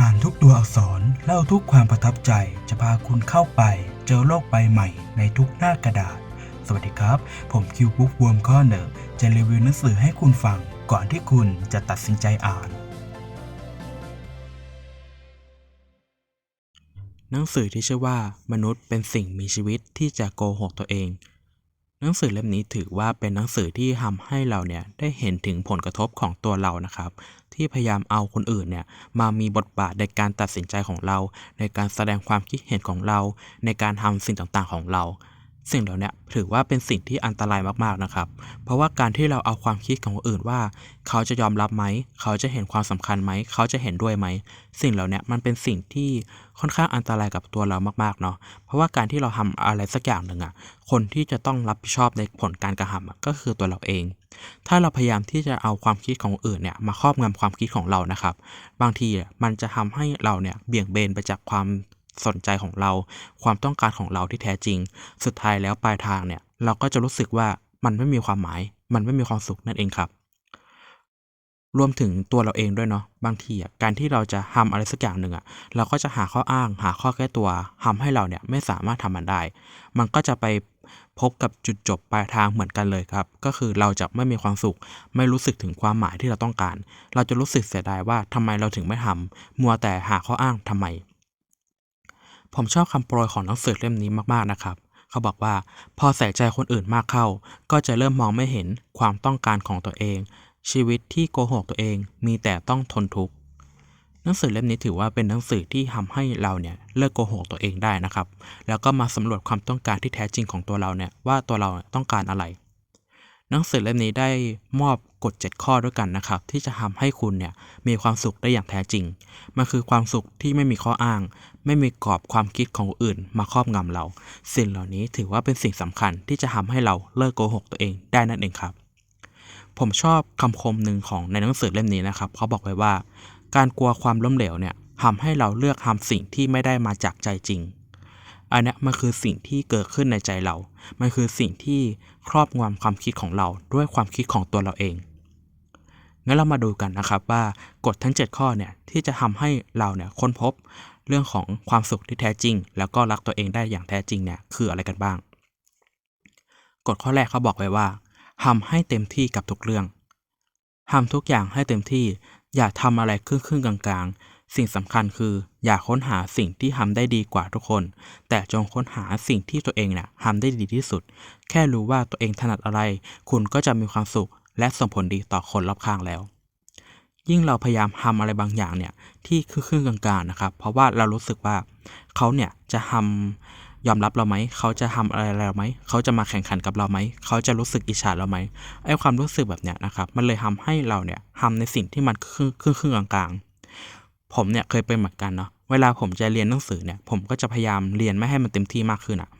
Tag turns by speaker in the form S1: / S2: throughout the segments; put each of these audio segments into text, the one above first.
S1: อ่านทุกตัวอักษรเล่าทุกความประทับใจจะพาคุณเข้าไป เจอโลกใบใหม่ในทุกหน้ากระดาษ สวัสดีครับ ผมคิวบุ๊กวอร์มข้อเนอร์จะรีวิวหนังสือให้คุณฟัง ก่อนที่คุณจะตัดสินใจอ่าน
S2: หนังสือที่ชื่อว่ามนุษย์เป็นสิ่งมีชีวิตที่จะโกหกตัวเอง หนังสือเล่มนี้ถือว่าเป็นหนังสือที่ทำให้เราเนี่ยได้เห็นถึงผลกระทบของตัวเรานะครับ ที่พยายามเอาคนอื่นเนี่ยมามีบทบาทในการตัดสินใจของเรา ในการแสดงความคิดเห็นของเรา ในการทำสิ่งต่างๆของเรา สิ่งเหล่านี้ถือว่าเป็นสิ่งที่อันตรายมากๆนะครับ เพราะว่าการที่เราเอาความคิดของคนอื่นว่า เขาจะยอมรับไหม เขาจะเห็นความสำคัญไหม เขาจะเห็นด้วยไหม สิ่งเหล่านี้มันเป็นสิ่งที่ค่อนข้างอันตรายกับตัวเรามากๆเนาะ เพราะว่าการที่เราทำอะไรสักอย่างหนึ่งอะคนที่จะต้องรับผิดชอบในผลการกระทำก็คือตัวเราเอง ถ้าเราพยายามที่จะเอาความคิดของคนอื่นเนี่ยมาครอบงำความคิดของเรานะครับ บางทีมันจะทำให้เราเนี่ยเบี่ยงเบนไปจากความ สนใจของเรา ความต้องการของเราที่แท้จริง สุดท้ายแล้วปลายทางเนี่ยเราก็จะรู้สึกว่ามันไม่มีความหมาย มันไม่มีความสุขนั่นเองครับ รวมถึงตัวเราเองด้วยเนาะบางทีอะการที่เราจะทำอะไรสักอย่างหนึ่งอะเราก็จะหาข้ออ้าง หาข้อแก้ตัวทำให้เราเนี่ยไม่สามารถทำมันได้ มันก็จะไปพบกับจุดจบปลายทางเหมือนกันเลยครับ ก็คือเราจะไม่มีความสุข ไม่รู้สึกถึงความหมายที่เราต้องการ เราจะรู้สึกเสียดายว่าทำไมเราถึงไม่ทำมัวแต่หาข้ออ้างทำไม ผมชอบคำโปรยของหนังสือเล่มนี้มากๆนะครับ เขาบอกว่าพอใส่ใจคนอื่นมากเข้า ก็จะเริ่มมองไม่เห็นความต้องการของตัวเอง ชีวิตที่โกหกตัวเองมีแต่ต้องทนทุกข์หนังสือเล่มนี้ถือว่าเป็นหนังสือที่ทำให้เราเนี่ยเลิกโกหกตัวเองได้นะครับ แล้วก็มาสำรวจความต้องการที่แท้จริงของตัวเราเนี่ยว่าตัวเราต้องการอะไร หนังสือเล่มนี้ได้มอบกฎ 7 ข้อด้วยกันนะครับ ที่จะทำให้คุณเนี่ยมีความสุขได้อย่างแท้จริง มันคือความสุขที่ไม่มีข้ออ้าง ไม่มีกรอบความคิดของคนอื่น มาครอบงำเรา สิ่งเหล่านี้ถือว่าเป็นสิ่งสำคัญที่จะทำให้เราเลิกโกหกตัวเองได้นั่นเองครับ ผมชอบคำคมหนึ่งของในหนังสือเล่มนี้นะครับเขาบอกไว้ว่า การกลัวความล้มเหลวเนี่ยทำให้เราเลือกทำสิ่งที่ไม่ได้มาจากใจจริง อันนี้มันคือสิ่งที่เกิดขึ้นในใจเรา มันคือสิ่งที่ครอบงำความคิดของเราด้วยความคิดของตัวเราเอง งั้นเรามาดูกันนะครับว่ากฎทั้ง 7 ข้อเนี่ยที่จะทำให้เราเนี่ยค้นพบเรื่องของความสุขที่แท้จริง แล้วก็รักตัวเองได้อย่างแท้จริงเนี่ยคืออะไรกันบ้าง กฎข้อแรกเขาบอกไว้ว่าทำให้เต็มที่กับทุกเรื่องทำทุกอย่างให้เต็มที่อย่าทำอะไรครึ่งครึ่งๆกลางๆ สิ่งสำคัญคืออย่าค้นหาสิ่งที่ทำได้ดีกว่าทุกคน แต่จงค้นหาสิ่งที่ตัวเองเนี่ยทำได้ดีที่สุด แค่รู้ว่าตัวเองถนัดอะไร คุณก็จะมีความสุข และส่งผลดีต่อคนรอบข้างแล้ว ยิ่งเราพยายามทำอะไรบางอย่างเนี่ยที่ครึ่งกลางๆนะครับ เพราะว่าเรารู้สึกว่าเขาเนี่ยจะทำยอมรับเราไหม เขาจะทำอะไรเราไหม เขาจะมาแข่งขันกับเราไหม เขาจะรู้สึกอิจฉาเราไหมไอ้ความรู้สึกแบบเนี้ยนะครับ มันเลยทำให้เราเนี่ยทำในสิ่งที่มันครึ่งครึ่งครึ่งกลางๆ ผมเนี่ยเคยเป็นเหมือนกันเนาะเวลาผมจะเรียนหนังสือเนี่ยผมก็จะพยายามเรียนไม่ให้มันเต็มที่มากขึ้นอะ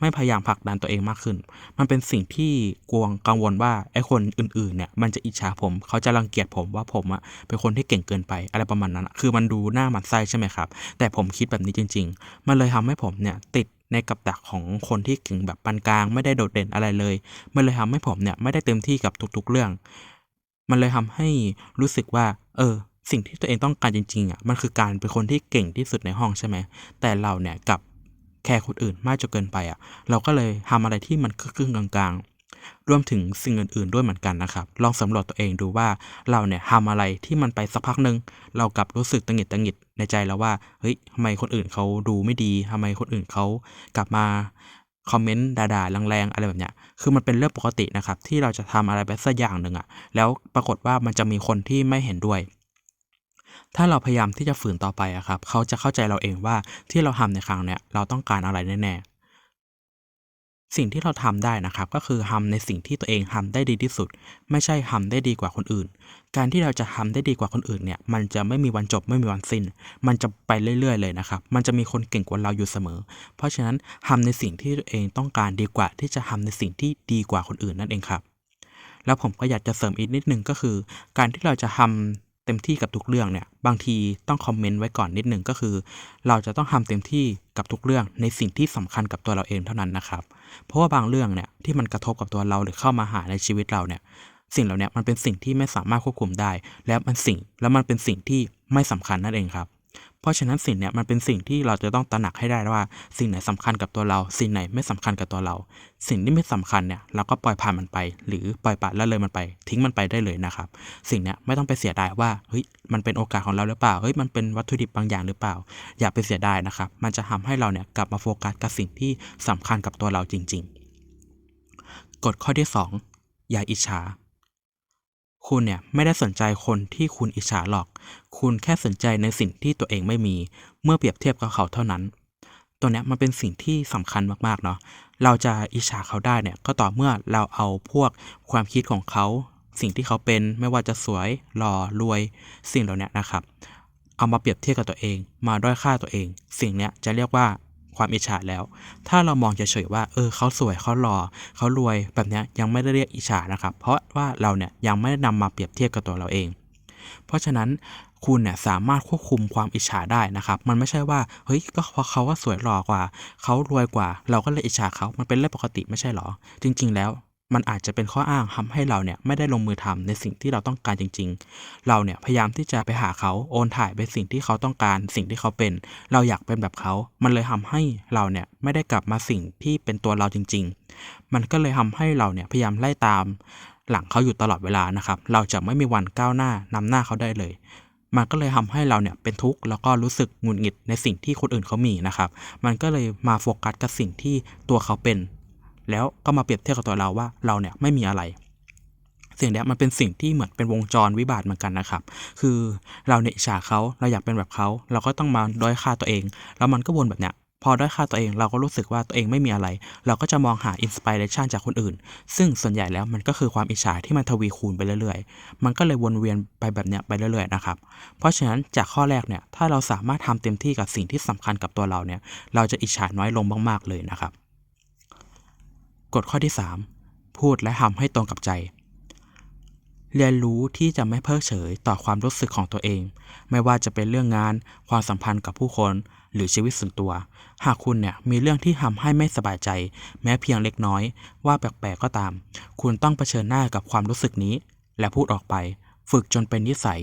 S2: ไม่พยายามผลักดันตัวเองมากขึ้น มันเป็นสิ่งที่กวงกังวลว่าไอ้คนอื่นๆเนี่ยมันจะอิจฉาผม เขาจะรังเกียจผมว่าผมอะเป็นคนที่เก่งเกินไปอะไรประมาณนั้นอะคือมันดูหน้าหมันไส้ใช่ไหมครับ แต่ผมคิดแบบนี้จริง ๆ มันเลยทำให้ผมเนี่ยติดในกับดักของคนที่เก่งแบบปานกลาง ไม่ได้โดดเด่นอะไรเลย มันเลยทำให้ผมเนี่ยไม่ได้เต็มที่กับทุกๆเรื่อง มันเลยทำให้รู้สึกว่า เออ สิ่งที่ตัวเองต้องการจริงๆอะมันคือการเป็นคนที่เก่งที่สุดในห้องใช่ไหมแต่เราเนี่ยกับแคร์คนอื่นมากจนเกินไปอะ เราก็เลยทำอะไรที่มันครึ่งกลางๆ รวมถึงสิ่งอื่นๆด้วยเหมือนกันนะครับ ลองสำรวจตัวเองดูว่าเราเนี่ยทำอะไรที่มันไปสักพักหนึ่งเรากลับรู้สึกตังหิดตังหิดในใจแล้วว่าเฮ้ยทำไมคนอื่นเขาดูไม่ดีทำไมคนอื่นเขากลับมาคอมเมนต์ด่าๆแรงๆอะไรแบบเนี้ย คือมันเป็นเรื่องปกตินะครับที่เราจะทำอะไรไปสักอย่างหนึ่งอะ แล้วปรากฏว่ามันจะมีคนที่ไม่เห็นด้วย ถ้าเราพยายามที่จะฝืนต่อไปอะครับ เขาจะเข้าใจเราเองว่าที่เราทำในครั้งเนี้ยเราต้องการอะไรแน่ๆสิ่งที่เราทำได้นะครับ ก็คือทำในสิ่งที่ตัวเองทำได้ดีที่สุด ไม่ใช่ทำได้ดีกว่าคนอื่น การที่เราจะทำได้ดีกว่าคนอื่นเนี่ย มันจะไม่มีวันจบไม่มีวันสิ้น มันจะไปเรื่อย ๆ เลยนะครับ มันจะมีคนเก่งกว่าเราอยู่เสมอ เพราะฉะนั้นทำในสิ่งที่ตัวเองต้องการดีกว่า ที่จะทำในสิ่งที่ดีกว่าคนอื่นนั่นเองครับแล้วผมก็อยากจะเสริมอีกนิดนึงก็คือ การที่เราจะทำ เต็มที่กับทุกเรื่องเนี่ยบางทีต้องคอมเมนต์ไว้ก่อนนิดนึงก็คือ เราจะต้องทำเต็มที่กับทุกเรื่องในสิ่งที่สำคัญกับตัวเราเองเท่านั้นนะครับ เพราะว่าบางเรื่องเนี่ยที่มันกระทบกับตัวเราหรือเข้ามาหาในชีวิตเราเนี่ยสิ่งเหล่านี้มันเป็นสิ่งที่ไม่สามารถควบคุมได้ และมันสิ่งแล้วมันเป็นสิ่งที่ไม่สำคัญนั่นเองครับ ราะฉะนั้นสิ่งเนี้ยมันเป็นสิ่งที่เราจะต้องตระหนักให้ได้ว่า สิ่งไหนสำคัญกับตัวเรา สิ่งไหนไม่สำคัญกับตัวเรา สิ่งที่ไม่สำคัญเนี่ยเราก็ปล่อยผ่านมันไป หรือปล่อยปละละเลยมันไป ทิ้งมันไปได้เลยนะครับ สิ่งเนี้ยไม่ต้องไปเสียดายว่าเฮ้ยมันเป็นโอกาสของเราหรือเปล่าเฮ้ยมันเป็นวัตถุดิบบางอย่างหรือเปล่า อย่าไปเสียดายนะครับ มันจะทำให้เราเนี่ยกลับมาโฟกัสกับสิ่งที่สำคัญกับตัวเราจริง ๆ กฎข้อที่ 2 อย่าอิจฉา คุณเนี่ยไม่ได้สนใจคนที่คุณอิจฉาหรอก คุณแค่สนใจในสิ่งที่ตัวเองไม่มี เมื่อเปรียบเทียบกับเขาเท่านั้น ตัวเนี้ยมันเป็นสิ่งที่สำคัญมากๆเนาะ เราจะอิจฉาเขาได้เนี่ยก็ต่อเมื่อเราเอาพวกความคิดของเขา สิ่งที่เขาเป็นไม่ว่าจะสวยหล่อรวย สิ่งเหล่านี้นะครับ เอามาเปรียบเทียบกับตัวเอง มาด้อยค่าตัวเอง สิ่งเนี้ยจะเรียกว่า ความอิจฉาแล้ว ถ้าเรามองเฉยๆว่า เออเขาสวยเขาหล่อเขารวยแบบนี้ยยังไม่ได้เรียกอิจฉานะครับ เพราะว่าเราเนี่ยยังไม่ได้นำมาเปรียบเทียบกับตัวเราเอง เพราะฉะนั้นคุณเนี่ยสามารถควบคุมความอิจฉาได้นะครับ มันไม่ใช่ว่าเฮ้ยก็เพราะเขาว่าสวยหล่อกว่า เขารวยกว่า เราก็เลยอิจฉาเขา มันเป็นเรื่องปกติไม่ใช่หรอ จริง ๆ แล้ว มันอาจจะเป็นข้ออ้างทำให้เราเนี่ยไม่ได้ลงมือทำในสิ่งที่เราต้องการจริง ๆ เราเนี่ยพยายามที่จะไปหาเขาโอนถ่ายไปสิ่งที่เขาต้องการ สิ่งที่เขาเป็น เราอยากเป็นแบบเขา มันเลยทำให้เราเนี่ยไม่ได้กลับมาสิ่งที่เป็นตัวเราจริง ๆ มันก็เลยทำให้เราเนี่ยพยายามไล่ตาม หลังเขาอยู่ตลอดเวลานะครับ เราจะไม่มีวันก้าวหน้านำหน้าเขาได้เลยมันก็เลยทำให้เราเนี่ยเป็นทุกข์แล้วก็รู้สึกหงุดหงิดในสิ่งที่คนอื่นเขามีนะครับ มันก็เลยมาโฟกัสกับสิ่งที่ตัวเขาเป็น แล้วก็มาเปรียบเทียบกับตัวเราว่าเราเนี่ยไม่มีอะไรสิ่งนี้มันเป็นสิ่งที่เหมือนเป็นวงจรวิบากเหมือนกันนะครับ คือเราเนี่ยอิจฉาเขาเราอยากเป็นแบบเขา เราก็ต้องมาด้อยค่าตัวเอง แล้วมันก็วนแบบเนี้ย พอด้อยค่าตัวเองเราก็รู้สึกว่าตัวเองไม่มีอะไร เราก็จะมองหาอินสปิเรชันจากคนอื่น ซึ่งส่วนใหญ่แล้วมันก็คือความอิจฉาที่มันทวีคูณไปเรื่อยๆ มันก็เลยวนเวียนไปแบบเนี้ยไปเรื่อยๆนะครับ เพราะฉะนั้นจากข้อแรกเนี่ย ถ้าเราสามารถทำเต็มที่กับสิ่งที่สำคัญกับตัวเราเนี่ย เราจะอิจฉาน้อยลงมากๆเลยนะครับ กฎข้อที่ 3 พูดและทำให้ตรงกับใจ เรียนรู้ที่จะไม่เพิกเฉยต่อความรู้สึกของตัวเอง ไม่ว่าจะเป็นเรื่องงาน ความสัมพันธ์กับผู้คน หรือชีวิตส่วนตัว หากคุณเนี่ยมีเรื่องที่ทำให้ไม่สบายใจ แม้เพียงเล็กน้อย ว่าแปลกๆก็ตาม คุณต้องเผชิญหน้ากับความรู้สึกนี้ และพูดออกไป ฝึกจนเป็นนิสัย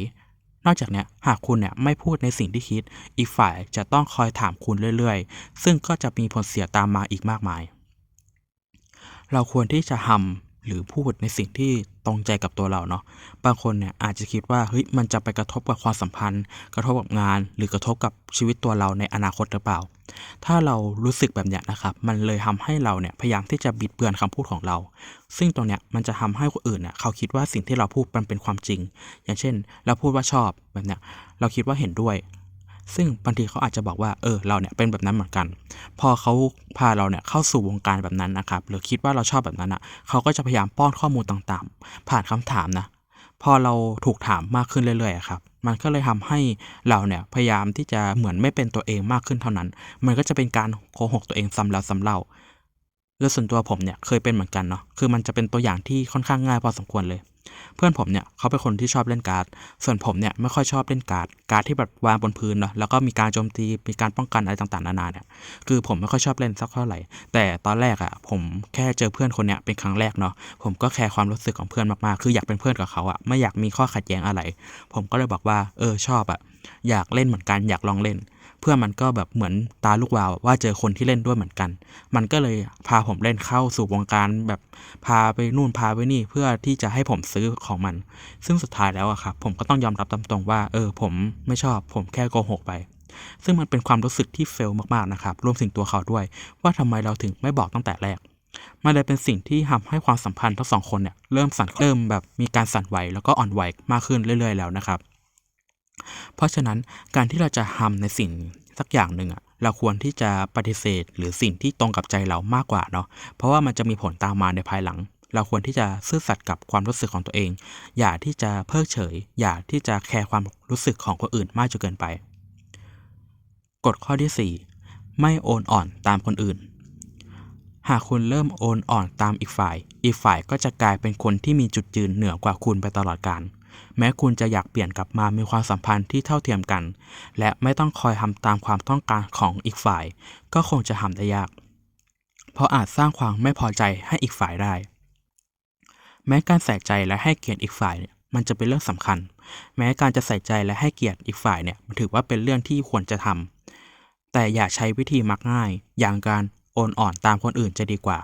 S2: นอกจากเนี้ยหากคุณเนี่ยไม่พูดในสิ่งที่คิด อีกฝ่ายจะต้องคอยถามคุณเรื่อยๆ ซึ่งก็จะมีผลเสียตามมาอีกมากมาย เราควรที่จะทำหรือพูดในสิ่งที่ตรงใจกับตัวเราเนาะบางคนเนี่ยอาจจะคิดว่าเฮ้ยมันจะไปกระทบกับความสัมพันธ์ กระทบกับงาน หรือกระทบกับชีวิตตัวเราในอนาคตหรือเปล่า ถ้าเรารู้สึกแบบเนี้ยนะครับ มันเลยทำให้เราเนี่ยพยายามที่จะบิดเบือนคำพูดของเรา ซึ่งตรงเนี้ยมันจะทำให้คนอื่นเนี่ยเขาคิดว่าสิ่งที่เราพูดมันเป็นความจริง อย่างเช่น เราพูดว่าชอบแบบเนี้ยเราคิดว่าเห็นด้วย ซึ่งบางทีเขาอาจจะบอกว่าเออเราเนี่ยเป็นแบบนั้นเหมือนกัน พอเขาพาเราเนี่ยเข้าสู่วงการแบบนั้นนะครับหรือคิดว่าเราชอบแบบนั้นอะเขาก็จะพยายามป้อนข้อมูลต่างๆ ผ่านคำถามนะพอเราถูกถามมากขึ้นเรื่อยๆครับมันก็เลยทำให้เราเนี่ยพยายามที่จะเหมือนไม่เป็นตัวเองมากขึ้นเท่านั้น มันก็จะเป็นการโกหกตัวเองซ้ำแล้วซ้ำเล่าแล้วส่วนตัวผมเนี่ยเคยเป็นเหมือนกันเนาะคือมันจะเป็นตัวอย่างที่ค่อนข้างง่ายพอสมควรเลย เพื่อนผมเนี่ยเขาเป็นคนที่ชอบเล่นการ์ด ส่วนผมเนี่ยไม่ค่อยชอบเล่นการ์ด การ์ดที่แบบวางบนพื้นเนาะ แล้วก็มีการโจมตี มีการป้องกันอะไรต่างๆนานาเนี่ย คือผมไม่ค่อยชอบเล่นสักเท่าไหร่ แต่ตอนแรกอะ่ะผมแค่เจอเพื่อนคนเนี้ยเป็นครั้งแรกเนาะ ผมก็แคร์ความรู้สึกของเพื่อนมากๆ คืออยากเป็นเพื่อนกับเขาอะ่ะ ไม่อยากมีข้อขัดแย้งอะไร ผมก็เลยบอกว่า เออชอบอะ่ะ อยากเล่นเหมือนกัน อยากลองเล่น เพื่อนมันก็แบบเหมือนตาลูกวาวว่าเจอคนที่เล่นด้วยเหมือนกัน มันก็เลยพาผมเล่นเข้าสู่วงการแบบพาไปนู่นพาไปนี่เพื่อที่จะให้ผมซื้อของมัน ซึ่งสุดท้ายแล้วอะครับผมก็ต้องยอมรับตามตรงว่าเออผมไม่ชอบผมแค่โกหกไปซึ่งมันเป็นความรู้สึกที่เฟลมากๆนะครับ รวมถึงตัวเขาด้วย ว่าทำไมเราถึงไม่บอกตั้งแต่แรก มันเลยเป็นสิ่งที่ทำให้ความสัมพันธ์ทั้งสองคนเนี่ยเริ่มสั่นเริ่มแบบมีการสั่นไหวแล้วก็อ่อนไหวมากขึ้นเรื่อย ๆ แล้วนะครับ เพราะฉะนั้นการที่เราจะทำในสิ่งสักอย่างหนึ่งอะเราควรที่จะปฏิเสธ หรือสิ่งที่ตรงกับใจเรามากกว่าเนาะเพราะว่ามันจะมีผลตามมาในภายหลัง เราควรที่จะซื่อสัตย์กับความรู้สึกของตัวเอง อย่าที่จะเพิกเฉย อย่าที่จะแคร์ความรู้สึกของคนอื่นมากจนเกินไปกฎข้อที่ 4 ไม่โอนอ่อนตามคนอื่น หากคุณเริ่มโอนอ่อนตามอีกฝ่าย อีกฝ่ายก็จะกลายเป็นคนที่มีจุดยืนเหนือกว่าคุณไปตลอดกาล แม้คุณจะอยากเปลี่ยนกลับมามีความสัมพันธ์ที่เท่าเทียมกัน และไม่ต้องคอยทำตามความต้องการของอีกฝ่าย ก็คงจะทำได้ยาก เพราะอาจสร้างความไม่พอใจให้อีกฝ่ายได้ แม้การใส่ใจและให้เกียรติอีกฝ่ายเนี่ยมันจะเป็นเรื่องสำคัญ แม้การจะใส่ใจและให้เกียรติอีกฝ่ายเนี่ยมันถือว่าเป็นเรื่องที่ควรจะทำแต่อย่าใช้วิธีมักง่าย อย่างการโอนอ่อนตามคนอื่นจะดีกว่า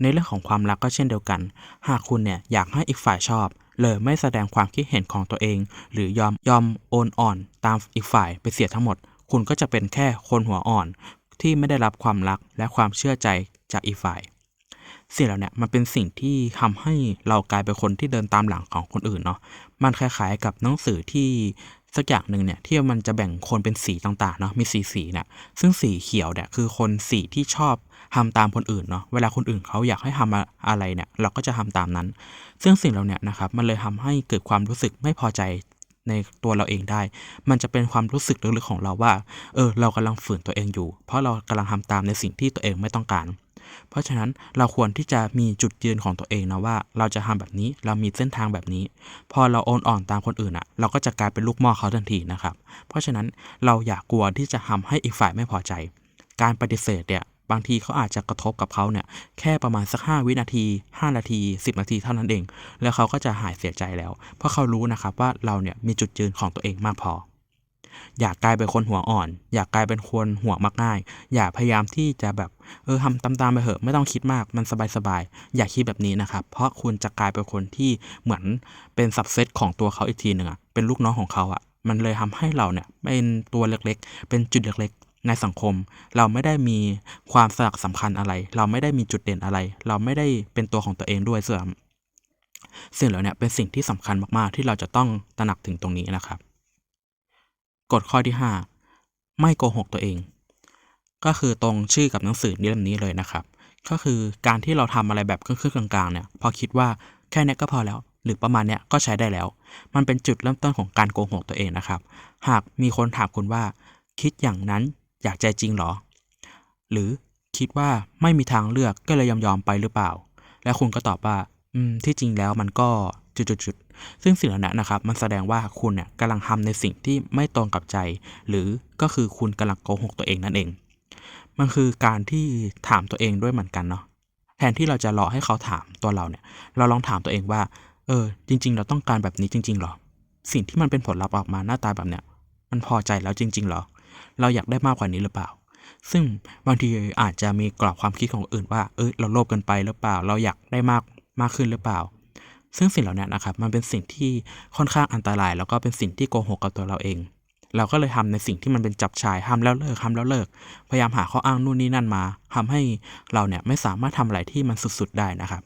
S2: ในเรื่องของความรักก็เช่นเดียวกัน หากคุณเนี่ยอยากให้อีกฝ่ายชอบ เลยไม่แสดงความคิดเห็นของตัวเอง หรือยอมยอมโอนอ่อนตามอีกฝ่ายไปเสียทั้งหมด คุณก็จะเป็นแค่คนหัวอ่อน ที่ไม่ได้รับความรักและความเชื่อใจจากอีกฝ่ายสิ่งเหล่านี้มันเป็นสิ่งที่ทำให้เรากลายเป็นคนที่เดินตามหลังของคนอื่นเนาะ มันคล้ายๆกับหนังสือที่ สักอย่างหนึ่งเนี่ยที่มันจะแบ่งคนเป็นสีต่างๆเนาะมีสีสีเนี่ยซึ่งสีเขียวเนี่ยคือคนสีที่ชอบทำตามคนอื่นเนาะเวลาคนอื่นเขาอยากให้ทำอะอะไรเนี่ยเราก็จะทำตามนั้น ซึ่งสิ่งเหล่าเนี้นะครับมันเลยทำให้เกิดความรู้สึกไม่พอใจในตัวเราเองได้ มันจะเป็นความรู้สึกลึกๆของเราว่า เออ เรากำลังฝืนตัวเองอยู่ เพราะเรากำลังทำตามในสิ่งที่ตัวเองไม่ต้องการ เพราะฉะนั้นเราควรที่จะมีจุดยืนของตัวเองนะว่า เราจะทำแบบนี้เรามีเส้นทางแบบนี้ พอเราโอนอ่อนตามคนอื่นอะ เราก็จะกลายเป็นลูกม้อเขาทันทีนะครับ เพราะฉะนั้นเราอย่ากกลัวที่จะทำให้อีกฝ่ายไม่พอใจ การปฏิเสธเนี่ยบางทีเขาอาจจะกระทบกับเขาเนี่ยแค่ประมาณสัก 5 วินาที 5 นาที 10 นาทีเท่านั้นเอง แล้วเขาก็จะหายเสียใจแล้ว เพราะเขารู้นะครับว่าเราเนี่ยมีจุดยืนของตัวเองมากพอ อยากกลายเป็นคนหัวอ่อน อยากกลายเป็นคนหัวมักง่าย อย่าพยายามที่จะแบบเออทำตามๆไปเถอะไม่ต้องคิดมากมันสบายๆอย่าคิดแบบนี้นะครับเพราะคุณจะกลายเป็นคนที่เหมือนเป็นสับเซตของตัวเขาอีกทีหนึ่งอะเป็นลูกน้องของเขาอะมันเลยทำให้เราเนี่ยเป็นตัวเล็กๆ เป็นจุดเล็กๆ ในสังคม เราไม่ได้มีความสลักสำคัญอะไร เราไม่ได้มีจุดเด่นอะไร เราไม่ได้เป็นตัวของตัวเองด้วยเสื่อมสิ่งเหล่านี้เป็นสิ่งที่สำคัญมากๆ ที่เราจะต้องตระหนักถึงตรงนี้นะครับ กฎข้อที่ 5 ไม่โกหกตัวเอง ก็คือตรงชื่อกับหนังสือเล่มนี้เลยนะครับ ก็คือการที่เราทำอะไรแบบครึ่งๆกลางๆเนี่ยพอคิดว่าแค่นี้ก็พอแล้ว หรือประมาณเนี้ยก็ใช้ได้แล้ว มันเป็นจุดเริ่มต้นของการโกหกตัวเองนะครับ หากมีคนถามคุณว่า คิดอย่างนั้นอยากใจจริงหรอ หรือคิดว่าไม่มีทางเลือกก็เลยยอมยอมไปหรือเปล่า แล้วคุณก็ตอบว่า อืมที่จริงแล้วมันก็ จุดๆซึ่งสิ่งเหล่านั้นนะครับ มันแสดงว่าคุณเนี่ยกำลังทำในสิ่งที่ไม่ตรงกับใจ หรือก็คือคุณกำลังโกหกตัวเองนั่นเอง มันคือการที่ถามตัวเองด้วยเหมือนกันเนาะแทนที่เราจะรอให้เขาถามตัวเราเนี่ย เราลองถามตัวเองว่า เออ จริง ๆ เราต้องการแบบนี้จริงๆหรอ สิ่งที่มันเป็นผลลัพธ์ออกมาหน้าตาแบบเนี้ย มันพอใจแล้วจริง ๆหรอ เราอยากได้มากกว่านี้หรือเปล่าซึ่งบางทีอาจจะมีกรอบความคิดของอื่นว่า เอ้ย เราโลภกินไปหรือเปล่า เราอยากได้มากมากขึ้นหรือเปล่า ซึ่งสิ่งเหล่านี้นะครับมันเป็นสิ่งที่ค่อนข้างอันตราย แล้วก็เป็นสิ่งที่โกหกกับตัวเราเอง เราก็เลยทำในสิ่งที่มันเป็นจับชายทำแล้วเลิกทำแล้วเลิก พยายามหาข้ออ้างนู่นนี่นั่นมาทำให้เราเนี่ยไม่สามารถทำอะไรที่มันสุดๆได้นะครับ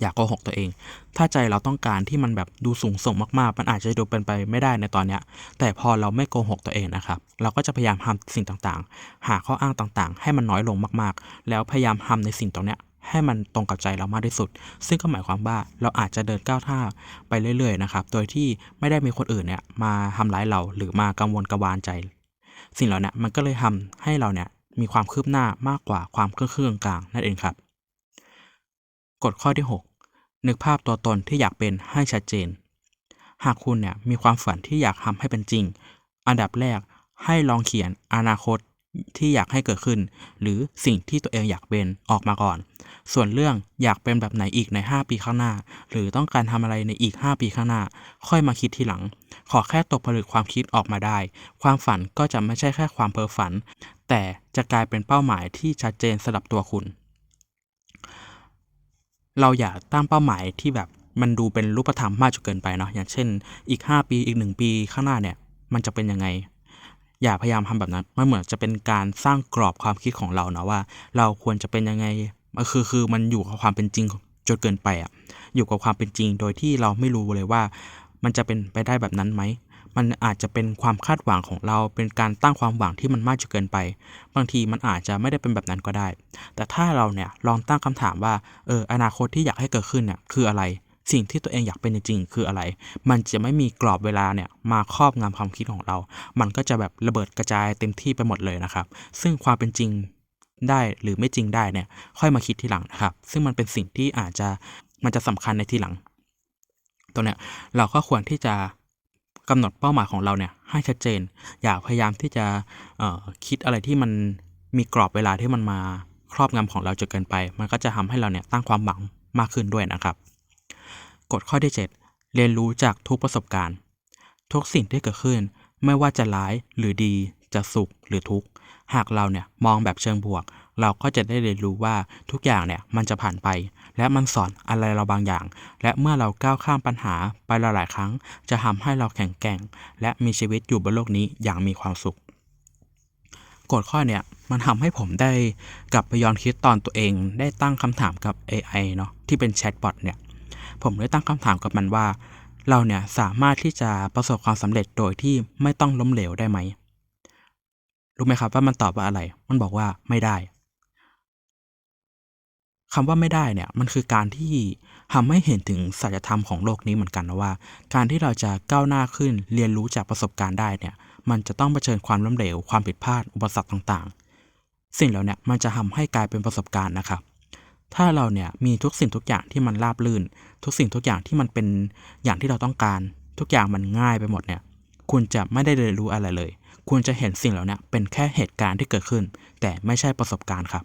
S2: อย่าโกหกตัวเอง ถ้าใจเราต้องการที่มันแบบดูสูงส่งมากๆ มันอาจจะดูเป็นไปไม่ได้ในตอนเนี้ย แต่พอเราไม่โกหกตัวเองนะครับ เราก็จะพยายามทำสิ่งต่างๆ หาข้ออ้างต่างๆ ให้มันน้อยลงมากๆ แล้วพยายามทำในสิ่งตรงเนี้ย ให้มันตรงกับใจเรามากที่สุด ซึ่งก็หมายความว่าเราอาจจะเดินก้าวท่าไปเรื่อยๆนะครับ โดยที่ไม่ได้มีคนอื่นเนี่ยมาทำร้ายเราหรือมากังวลกระวานใจ สิ่งเหล่านี้มันก็เลยทำให้เราเนี่ยมีความคืบหน้ามากกว่าความเครื่องกลางนั่นเองครับ กฎข้อที่ 6 นึกภาพตัวตนที่อยากเป็นให้ชัดเจน หากคุณเนี่ยมีความฝันที่อยากทำให้เป็นจริง อันดับแรกให้ลองเขียนอนาคต ที่อยากให้เกิดขึ้น หรือสิ่งที่ตัวเองอยากเป็นออกมาก่อน ส่วนเรื่องอยากเป็นแบบไหนอีกใน 5 ปีข้างหน้า หรือต้องการทำอะไรในอีก 5 ปีข้างหน้า ค่อยมาคิดทีหลัง ขอแค่ตกผลึกความคิดออกมาได้ ความฝันก็จะไม่ใช่แค่ความเพ้อฝัน แต่จะกลายเป็นเป้าหมายที่ชัดเจนสำหรับตัวคุณ เราอย่าตั้งเป้าหมายที่แบบมันดูเป็นรูปธรรมมากจนเกินไปเนาะอย่างเช่น อีก 5 ปีอีก 1 ปีข้างหน้าเนี่ย มันจะเป็นยังไง อย่าพยายามทำแบบนั้นมันเหมือนจะเป็นการสร้างกรอบความคิดของเราเนาะว่า เราควรจะเป็นยังไงมันคือคือมันอยู่กับความเป็นจริงจนเกินไปอะอยู่กับความเป็นจริงโดยที่เราไม่รู้เลยว่า มันจะเป็นไปได้แบบนั้นไหมมันอาจจะเป็นความคาดหวังของเรา เป็นการตั้งความหวังที่มันมากจนเกินไป บางทีมันอาจจะไม่ได้เป็นแบบนั้นก็ได้ แต่ถ้าเราเนี่ยลองตั้งคำถามว่า เออ อนาคตที่อยากให้เกิดขึ้นเนี่ยคืออะไร สิ่งที่ตัวเองอยากเป็นจริงๆคืออะไร มันจะไม่มีกรอบเวลาเนี่ยมาครอบงำความคิดของเรา มันก็จะแบบระเบิดกระจายเต็มที่ไปหมดเลยนะครับ ซึ่งความเป็นจริงได้หรือไม่จริงได้เนี่ยค่อยมาคิดทีหลังนะครับ ซึ่งมันเป็นสิ่งที่อาจจะมันจะสำคัญในทีหลังตรงเนี้ยเราก็ควรที่จะกำหนดเป้าหมายของเราเนี่ยให้ชัดเจน อย่าพยายามที่จะคิดอะไรที่มันมีกรอบเวลาที่มันมาครอบงำของเราจนเกินไป มันก็จะทำให้เราเนี่ยตั้งความหวังมากขึ้นด้วยนะครับ กฎข้อที่ 7 เรียนรู้จากทุกประสบการณ์ ทุกสิ่งที่เกิดขึ้นไม่ว่าจะร้ายหรือดีจะสุขหรือทุกข์ หากเราเนี่ยมองแบบเชิงบวก เราก็จะได้เรียนรู้ว่าทุกอย่างเนี่ยมันจะผ่านไป และมันสอนอะไรเราบางอย่าง และเมื่อเราก้าวข้ามปัญหาไปหลายๆครั้ง จะทำให้เราแข็งแกร่ง และมีชีวิตอยู่บนโลกนี้อย่างมีความสุขกฎข้อเนี่ยมันทำให้ผมได้กลับไปย้อนคิดตอนตัวเอง ได้ตั้งคำถามกับ AI เนาะที่เป็นแชทบอทเนี่ย ผมได้ตั้งคำถามกับมันว่า เราเนี่ยสามารถที่จะประสบความสำเร็จโดยที่ไม่ต้องล้มเหลวได้ไหม รู้ไหมครับว่ามันตอบว่าอะไร มันบอกว่าไม่ได้คำว่าไม่ได้เนี่ยมันคือการที่ทำให้เห็นถึงสัจธรรมของโลกนี้เหมือนกันนะว่า การที่เราจะก้าวหน้าขึ้นเรียนรู้จากประสบการณ์ได้เนี่ย มันจะต้องเผชิญความล้มเหลว ความผิดพลาด อุปสรรคต่างๆ สิ่งเหล่านี้มันจะทำให้กลายเป็นประสบการณ์นะครับ ถ้าเราเนี่ยมีทุกสิ่งทุกอย่างที่มันราบรื่น ทุกสิ่งทุกอย่างที่มันเป็นอย่างที่เราต้องการ ทุกอย่างมันง่ายไปหมดเนี่ย คุณจะไม่ได้เรียนรู้อะไรเลย คุณจะเห็นสิ่งเหล่านี้เป็นแค่เหตุการณ์ที่เกิดขึ้น แต่ไม่ใช่ประสบการณ์ครับ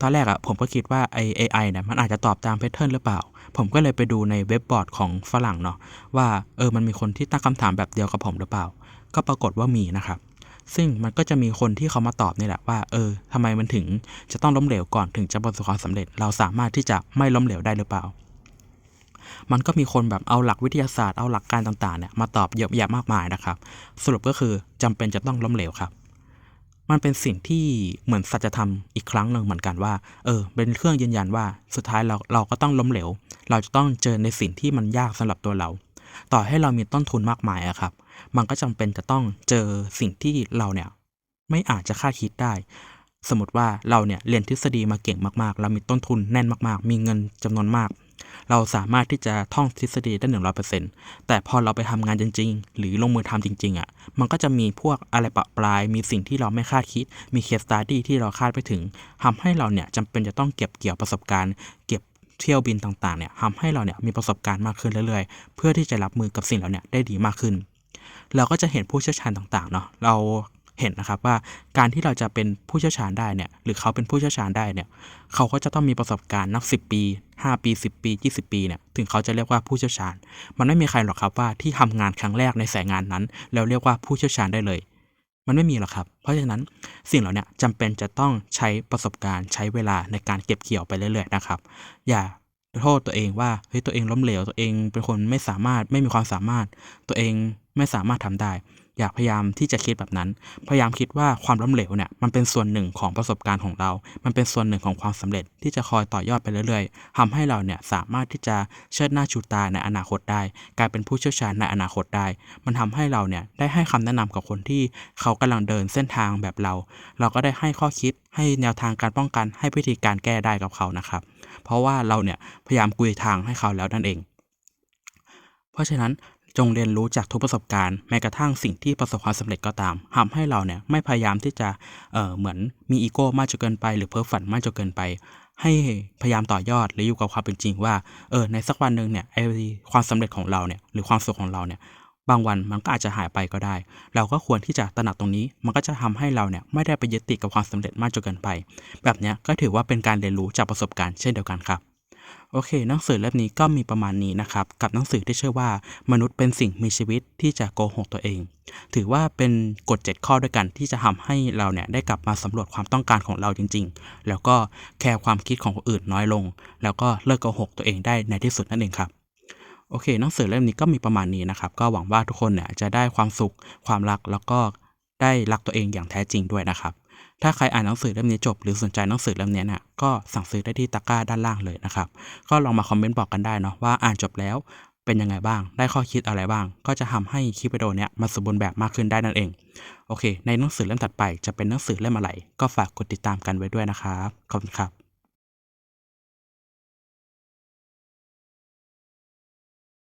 S2: ตอนแรกอะผมก็คิดว่าไอ AI เนี่ยมันอาจจะตอบตามแพทเทิร์นหรือเปล่า ผมก็เลยไปดูในเว็บบอร์ดของฝรั่งเนาะว่าเออมันมีคนที่ตั้งคำถามแบบเดียวกับผมหรือเปล่า ก็ปรากฏว่ามีนะครับ ซึ่งมันก็จะมีคนที่เขามาตอบนี่แหละว่า เออทำไมมันถึงจะต้องล้มเหลวก่อนถึงจะประสบความสำเร็จ เราสามารถที่จะไม่ล้มเหลวได้หรือเปล่า มันก็มีคนแบบเอาหลักวิทยาศาสตร์เอาหลักการต่างๆเนี่ยมาตอบเยอะแยะมากมายนะครับ สรุปก็คือจำเป็นจะต้องล้มเหลวครับ มันเป็นสิ่งที่เหมือนสัจธรรมอีกครั้งหนึ่งเหมือนกันว่า เออ เป็นเครื่องยืนยันว่าสุดท้ายเราเราก็ต้องล้มเหลว เราจะต้องเจอในสิ่งที่มันยากสำหรับตัวเรา ต่อให้เรามีต้นทุนมากมายอะครับ มันก็จำเป็นจะต้องเจอสิ่งที่เราเนี่ยไม่อาจจะคาดคิดได้ สมมติว่าเราเนี่ยเรียนทฤษฎีมาเก่งมากๆ เรามีต้นทุนแน่นมากๆ มีเงินจำนวนมาก เราสามารถที่จะท่องทฤษฎีได้หนึ่งร้อยเปอร์เซ็นต์แต่พอเราไปทำงานจริง ๆ หรือลงมือทำจริง ๆอะ่ะ มันก็จะมีพวกอะไรปะปลาย มีสิ่งที่เราไม่คาดคิด มีเคสตัดดี้ที่เราคาดไปถึงทำให้เราเนี่ยจำเป็นจะต้องเก็บเกี่ยวประสบการณ์ เก็บเที่ยวบินต่างๆเนี่ยทำให้เราเนี่ยมีประสบการณ์มากขึ้นเรื่อยๆ เพื่อที่จะรับมือกับสิ่งเหล่านี้ได้ดีมากขึ้น เราก็จะเห็นผู้เชี่ยวชาญต่างๆเนาะเราเห็นนะครับว่าการที่เราจะเป็นผู้เชี่ยวชาญได้เนี่ยหรือเขาเป็นผู้เชี่ยวชาญได้เนี่ยเขาก็จะต้องมีประสบการณ์นับ10 ปี 5 ปี 10 ปี 20 ปีเนี่ยถึงเขาจะเรียกว่าผู้เชี่ยวชาญ มันไม่มีใครหรอกครับว่าที่ทำงานครั้งแรกในสายงานนั้น แล้วเรียกว่าผู้เชี่ยวชาญได้เลย มันไม่มีหรอกครับ เพราะฉะนั้นสิ่งเหล่านี้จำเป็นจะต้องใช้ประสบการณ์ใช้เวลาในการเก็บเกี่ยวไปเรื่อยๆนะครับอย่า โทษตัวเองว่าเฮ้ยตัวเองล้มเหลวตัวเองเป็นคนไม่สามารถไม่มีความสามารถ ตัวเองไม่สามารถทำได้ อยากพยายามที่จะคิดแบบนั้น พยายามคิดว่าความล้มเหลวเนี่ยมันเป็นส่วนหนึ่งของประสบการณ์ของเรา มันเป็นส่วนหนึ่งของความสำเร็จที่จะคอยต่อยอดไปเรื่อยๆทำให้เราเนี่ยสามารถที่จะเชิดหน้าชูตาในอนาคตได้ กลายเป็นผู้เชี่ยวชาญในอนาคตได้ มันทำให้เราเนี่ยได้ให้คำแนะนำกับคนที่เขากำลังเดินเส้นทางแบบเรา เราก็ได้ให้ข้อคิดให้แนวทางการป้องกันให้วิธีการแก้ได้กับเขานะครับ เพราะว่าเราเนี่ยพยายามกุยทางให้เขาแล้วนั่นเอง เพราะฉะนั้นจงเรียนรู้จากทุกประสบการณ์แม้กระทั่งสิ่งที่ประสบความสำเร็จก็ตามทำให้เราเนี่ยไม่พยายามที่จะเอ่อเหมือนมีอีโก้มากจนเกินไป หรือเพ้อฝันมากจนเกินไป ให้พยายามต่อยอดหรืออยู่กับความเป็นจริงว่าเออในสักวันหนึ่งเนี่ยไอ้ความสำเร็จของเราเนี่ยหรือความสุขของเราเนี่ย บางวันมันก็อาจจะหายไปก็ได้ เราก็ควรที่จะตระหนักตรงนี้ มันก็จะทำให้เราเนี่ยไม่ได้ไปยึดติดกับความสำเร็จมากจนเกินไป แบบนี้ก็ถือว่าเป็นการเรียนรู้จากประสบการณ์เช่นเดียวกันครับโอเค หนังสือเล่มนี้ก็มีประมาณนี้นะครับ กับหนังสือที่ชื่อว่า มนุษย์เป็นสิ่งมีชีวิตที่จะโกหกตัวเอง ถือว่าเป็นกฎ 7 ข้อด้วยกันที่จะทำให้เราเนี่ยได้กลับมาสำรวจความต้องการของเราจริง ๆ แล้วก็แคร์ความคิดของคนอื่นน้อยลง แล้วก็เลิกโกหกตัวเองได้ในที่สุดนั่นเองครับ โอเคหนังสือเล่มนี้ก็มีประมาณนี้นะครับ ก็หวังว่าทุกคนเนี่ยจะได้ความสุข ความรักแล้วก็ได้รักตัวเองอย่างแท้จริงด้วยนะครับ ถ้าใครอ่านหนังสือเล่มนี้จบ หรือสนใจหนังสือเล่มนี้เนี่ยก็สั่งซื้อได้ที่ตะกร้าด้านล่างเลยนะครับ ก็ลองมาคอมเมนต์บอกกันได้เนาะว่าอ่านจบแล้วเป็นยังไงบ้าง ได้ข้อคิดอะไรบ้าง ก็จะทำให้คลิปวิดีโอเนี้ยมันสมบูรณ์แบบมากขึ้นได้นั่นเอง โอเค ในหนังสือเล่มถัดไปจะเป็นหนังสือเล่มอะไร ก็ฝากกดติดตามกันไว้ด้วยนะครับ ขอบคุณครับ